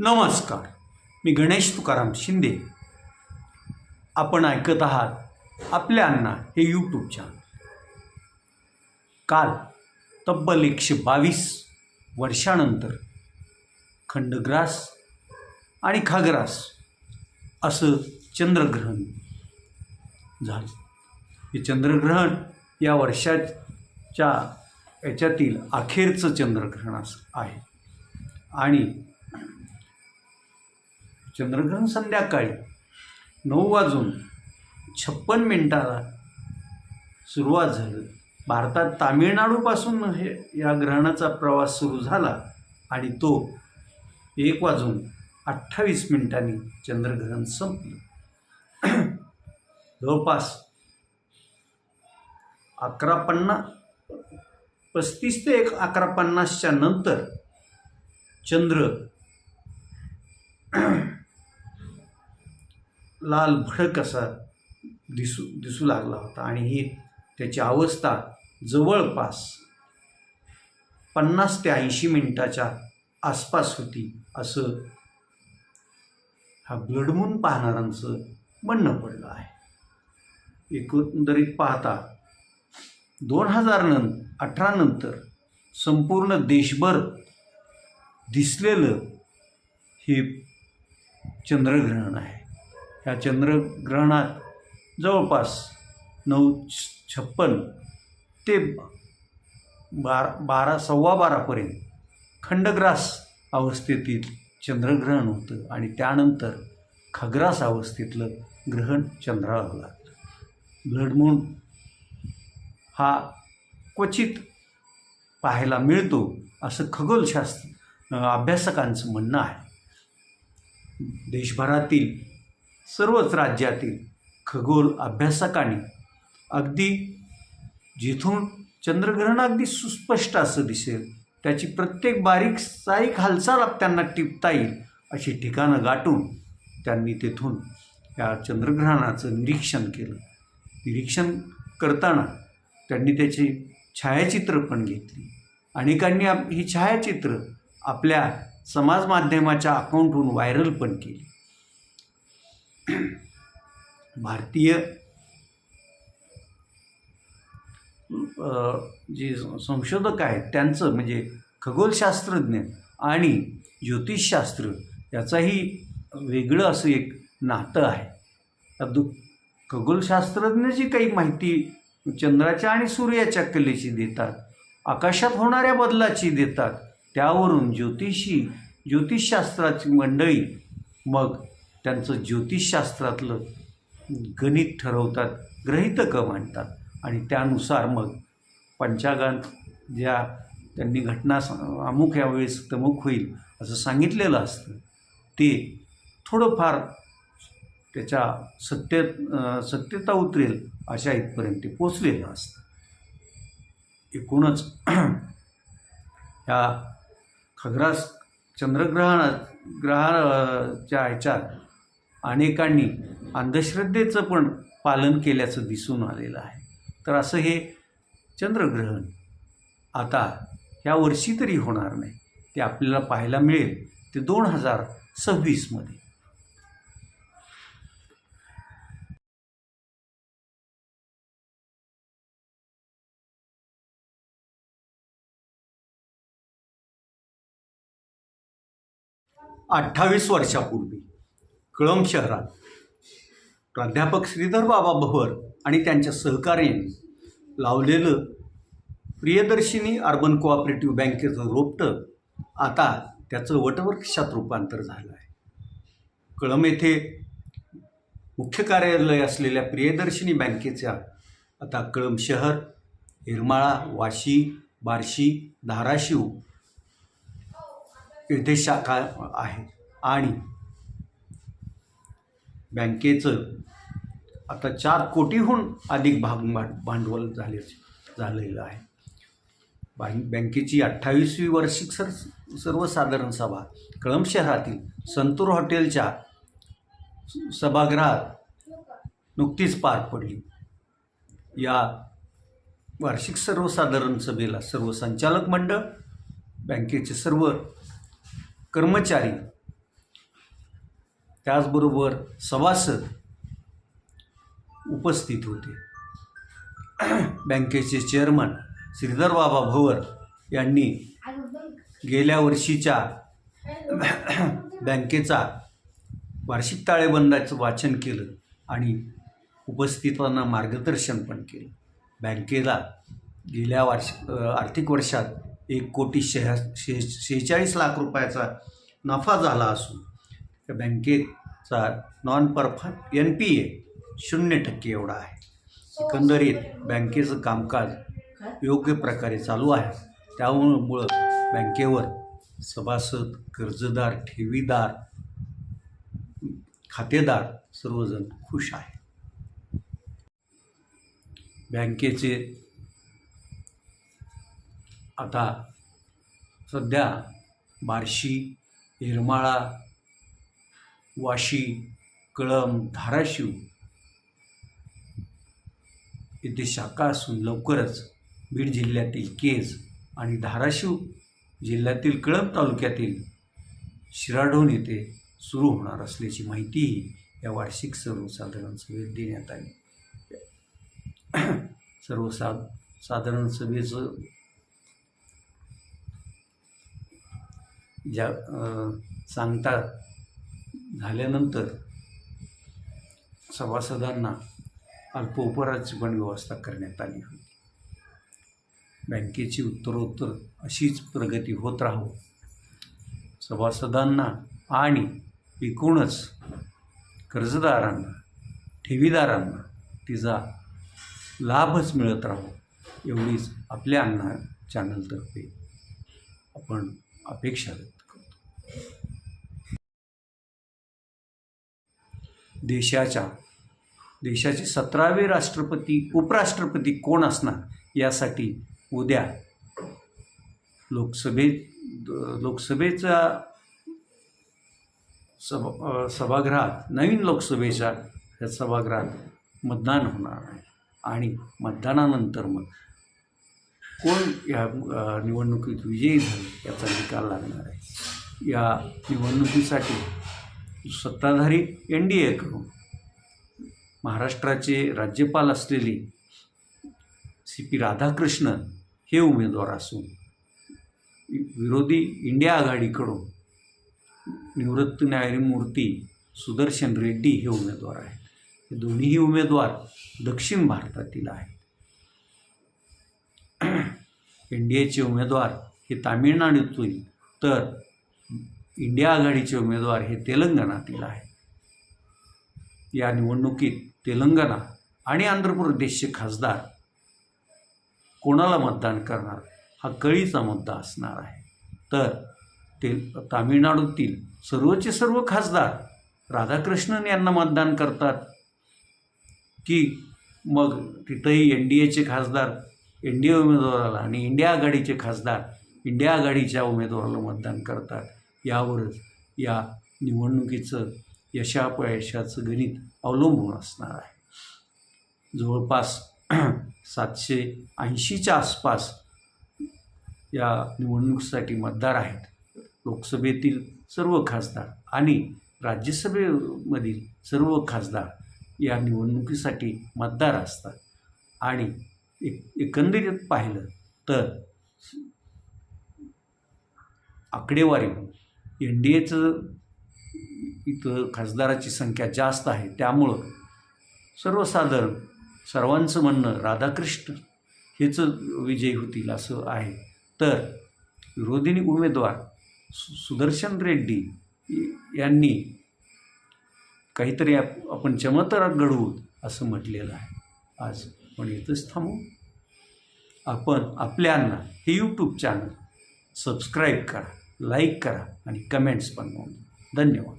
नमस्कार. मी गणेश तुकाराम शिंदे. आपण ऐकत आहात आपल्या अण्णा हे यूट्यूब चॅनल काल तब्बल एकशे बावीस वर्षानंतर खंडग्रास आणि खागरास असं चंद्रग्रहण झालं. हे चंद्रग्रहण या वर्षाच्या याच्यातील अखेरचं चंद्रग्रहण असं आहे. आणि चंद्रग्रहण संध्याकाळी नऊ वाजून छप्पन मिनिटाला सुरुवात झाली. भारतात तामिळनाडूपासून हे या ग्रहणाचा प्रवास सुरू झाला आणि तो एक वाजून अठ्ठावीस मिनिटांनी चंद्रग्रहण संपलं. जवळपास अकरा पन्नास पस्तीस ते एक अकरा पन्नासच्या नंतर चंद्र लाल भडक असा दिसू दिसू लागला होता. आणि ही त्याची अवस्था जवळपास पन्नास ते ऐंशी मिनिटाच्या आसपास होती असं हा ब्लडमून पाहणाऱ्यांचं म्हणणं पडलं आहे. एकंदरीत पाहता दोन हजार नं अठरा नंतर संपूर्ण देशभर दिसलेलं हे चंद्रग्रहण आहे. ह्या चंद्रग्रहणात जवळपास नऊ छप्पन ते बारा बारा सव्वा बारापर्यंत खंडग्रास अवस्थेतील चंद्रग्रहण होतं आणि त्यानंतर खग्रास अवस्थेतलं ग्रहण चंद्राला लागलं ब्लडमून हा क्वचित पाहायला मिळतो असं खगोलशास्त्र अभ्यासकांचं म्हणणं आहे. देशभरातील सर्वच राज्यातील खगोल अभ्यासकांनी अगदी जिथून चंद्रग्रहण अगदी सुस्पष्ट असं दिसेल त्याची प्रत्येक बारीक सारीक हालचाल त्यांना टिपता येईल अशी ठिकाणं गाठून त्यांनी तेथून या चंद्रग्रहणाचं निरीक्षण केलं. निरीक्षण करताना त्यांनी त्याची छायाचित्र पण घेतली. अनेकांनी आप ही छायाचित्र आपल्या समाज माध्यमाच्या अकाउंटहून व्हायरल पण केली. भारतीय जे संशोधक आहेत त्यांचं म्हणजे खगोलशास्त्रज्ञ आणि ज्योतिषशास्त्र याचाही वेगळं असं एक नातं आहे. दु खगोलशास्त्रज्ञ जी काही माहिती चंद्राच्या आणि सूर्याच्या कलेची देतात आकाशात होणाऱ्या बदलाची देतात त्यावरून ज्योतिषी ज्योतिषशास्त्राची मंडळी मग त्यांचं ज्योतिषशास्त्रातलं गणित ठरवतात ग्रहितकं मांडतात. आणि त्यानुसार मग पंचागांत ज्या त्यांनी घटना अमुक यावेळेस तमुक होईल असं सांगितलेलं असतं. ते थोडंफार त्याच्या सत्य सत्यता उतरेल अशा इथपर्यंत ते पोचलेलं असतं. एकूणच ह्या खग्रास चंद्रग्रहण ग्रहाच्या ह्याच्यात अनेकांनी अंधश्रद्धेचं पण पालन केल्याचं दिसून आलेलं आहे. तर असं हे चंद्रग्रहण आता ह्या वर्षी तरी होणार नाही. ते आपल्याला पाहायला मिळेल. ते दोन हजार सव्वीसमध्ये अठ्ठावीस वर्षापूर्वी. कळंब शहरात. प्राध्यापक श्रीधर बाबा भवर आणि त्यांच्या सहकार्याने लावलेलं प्रियदर्शिनी अर्बन कोऑपरेटिव्ह बँकेचं रोपटं आता त्याचं वटवृक्षात रूपांतर झालं आहे. कळंब येथे मुख्य कार्यालय असलेल्या प्रियदर्शिनी बँकेच्या आता कळंब शहर येरमाळा वाशी बार्शी धाराशिव येथे शाखा आहे. आणि बँकेचं आता चार कोटीहून अधिक भाग भांडवल झाले झालेलं आहे. बँकेची अठ्ठावीसवी वार्षिक सर सर्वसाधारण सभा. कळंब शहरातील संतूर हॉटेलच्या सभागृहात नुकतीच पार पडली. या वार्षिक सर्वसाधारण सभेला सर्व संचालक मंडळ बँकेचे सर्व कर्मचारी त्याचबरोबर सभासद उपस्थित होते. बँकेचे चेअरमन श्रीधर बाबा भवर यांनी गेल्या वर्षीच्या बँकेचा वार्षिक ताळेबंदाचं वाचन केलं आणि उपस्थितांना मार्गदर्शन पण केलं. बँकेला गेल्या वर्ष आर्थिक वर्षात एक कोटी शे शे शेहेचाळीस लाख रुपयाचा नफा झाला असून त्या बँकेचा non perform N P A शून्य टक्के एवढा आहे. एकंदरीत बँकेचं कामकाज योग्य प्रकारे चालू आहे. त्यामुळं बँकेवर सभासद कर्जदार ठेवीदार खातेदार सर्वजण खुश आहे बँकेचे आता सध्या बार्शी येरमाळा वाशी कळम धाराशिव. येथे शाखा असून लवकरच बीड जिल्ह्यातील केज आणि धाराशिव जिल्ह्यातील कळंब तालुक्यातील शिराढोण येथे सुरू होणार असल्याची माहितीही या वार्षिक सर्वसाधारण सभेत देण्यात आली. सर्वसा साधारण सभेचं ज्या सांगता झाल्यानंतर सभासदांना अल्पोपहाराची पण व्यवस्था करण्यात आली होती. बँकेची उत्तरोत्तर अशीच प्रगती होत राहो सभासदांना आणि एकूणच कर्जदारांना ठेवीदारांना तिचा लाभच मिळत राहो एवढीच आपल्या अंगणा चॅनलतर्फे आपण अपेक्षा देशाच्या देशाचे सतरावे राष्ट्रपती उपराष्ट्रपती कोण असणार यासाठी उद्या लोकसभे लोकसभेचा सभा सभागृहात नवीन लोकसभेच्या या सभागृहात मतदान होणार आहे. आणि मतदानानंतर मग कोण या निवडणुकीत विजयी झाले याचा निकाल लागणार आहे. या निवडणुकीसाठी सत्ताधारी एन डी एकडून महाराष्ट्राचे राज्यपाल असलेले सी पी राधाकृष्णन हे उमेदवार असून विरोधी इंडिया आघाडीकडून निवृत्त न्यायमूर्ती सुदर्शन रेड्डी हे उमेदवार आहेत. हे दोन्हीही उमेदवार दक्षिण भारतातील आहेत. एन डी एचे उमेदवार हे तामिळनाडूतील तर इंडिया आघाडीचे उमेदवार हे तेलंगणातील आहेत या निवडणुकीत तेलंगणा आणि आंध्र प्रदेशचे खासदार कोणाला मतदान करणार हा कळीचा मुद्दा असणार आहे. तर ते तामिळनाडूतील सर्वचे सर्व खासदार राधाकृष्णन यांना मतदान करतात की मग तिथंही एन डी एचे खासदार एन डी ए उमेदवाराला आणि इंडिया आघाडीचे खासदार इंडिया आघाडीच्या उमेदवाराला मतदान करतात. यावरच या निवडणुकीचं यशापयशाचं गणित अवलंबून असणार आहे. जवळपास सातशे ऐंशीच्या आसपास या निवडणुकीसाठी मतदार आहेत. लोकसभेतील सर्व खासदार आणि राज्यसभेमधील सर्व खासदार या निवडणुकीसाठी मतदार असतात. आणि एक एकंदरीत पाहिलं तर आकडेवारी एन डी एचं इथं खासदाराची संख्या जास्त आहे. त्यामुळं सर्वसाधारण सर्वांचं म्हणणं राधाकृष्ण हेच विजयी होतील असं आहे. तर विरोधी उमेदवार सु सुदर्शन रेड्डी यांनी काहीतरी आप आपण चमत्कार घडवू असं म्हटलेलं आहे. आज पण इथंच थांबू. आपण आपल्यांना हे यूट्यूब चॅनल सबस्क्राईब करा. लाईक करा आणि कमेंट्स पण नोंदवा धन्यवाद.